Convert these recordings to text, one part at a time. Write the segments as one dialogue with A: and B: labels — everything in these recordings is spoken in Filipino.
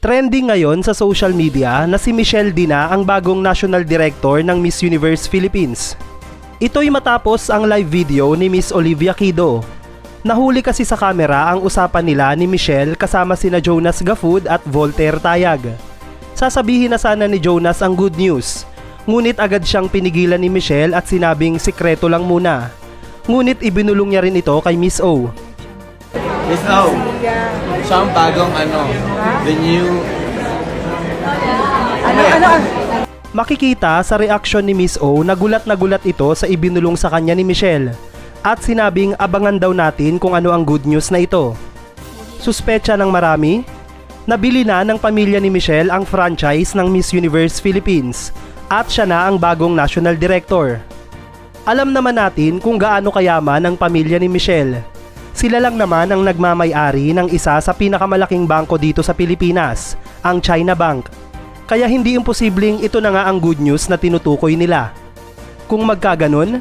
A: Trending ngayon sa social media na si Michelle Dina ang bagong national director ng Miss Universe Philippines. Ito'y matapos ang live video ni Miss Olivia Kido. Nahuli kasi sa kamera ang usapan nila ni Michelle kasama sina Jonas Gafood at Voltaire Tayag. Sasabihin na sana ni Jonas ang good news. Ngunit agad siyang pinigilan ni Michelle at sinabing sikreto lang muna. Ngunit ibinulong niya rin ito kay Miss O.
B: Miss O, siya ang bagong ano, the new...
C: Ano, ano, ano?
A: Makikita sa reaksyon ni Miss O na gulat na gulat ito sa ibinulong sa kanya ni Michelle at sinabing abangan daw natin kung ano ang good news na ito. Suspecha ng marami, nabili na ng pamilya ni Michelle ang franchise ng Miss Universe Philippines at siya na ang bagong national director. Alam naman natin kung gaano kayaman ang pamilya ni Michelle. Sila lang naman ang nagmamay-ari ng isa sa pinakamalaking bangko dito sa Pilipinas, ang China Bank. Kaya hindi imposibleng ito na nga ang good news na tinutukoy nila. Kung magkaganon,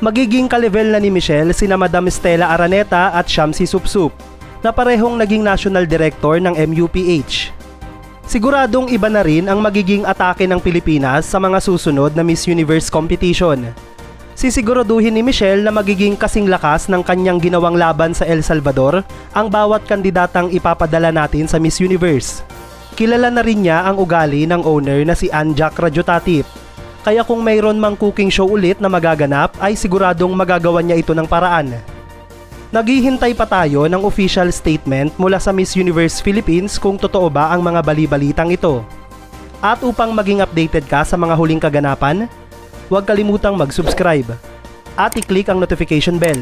A: magiging kalevel na ni Michelle sina Madam Stella Araneta at Shamsi Supsup na parehong naging national director ng MUPH. Siguradong iba na rin ang magiging atake ng Pilipinas sa mga susunod na Miss Universe competition. Sisiguraduhin ni Michelle na magiging kasing lakas ng kanyang ginawang laban sa El Salvador ang bawat kandidatang ipapadala natin sa Miss Universe. Kilala na rin niya ang ugali ng owner na si Anjak Rajotatip. Kaya kung mayroon mang cooking show ulit na magaganap ay siguradong magagawa niya ito ng paraan. Naghihintay pa tayo ng official statement mula sa Miss Universe Philippines kung totoo ba ang mga bali-balitang ito. At upang maging updated ka sa mga huling kaganapan, huwag kalimutang mag-subscribe at i-click ang notification bell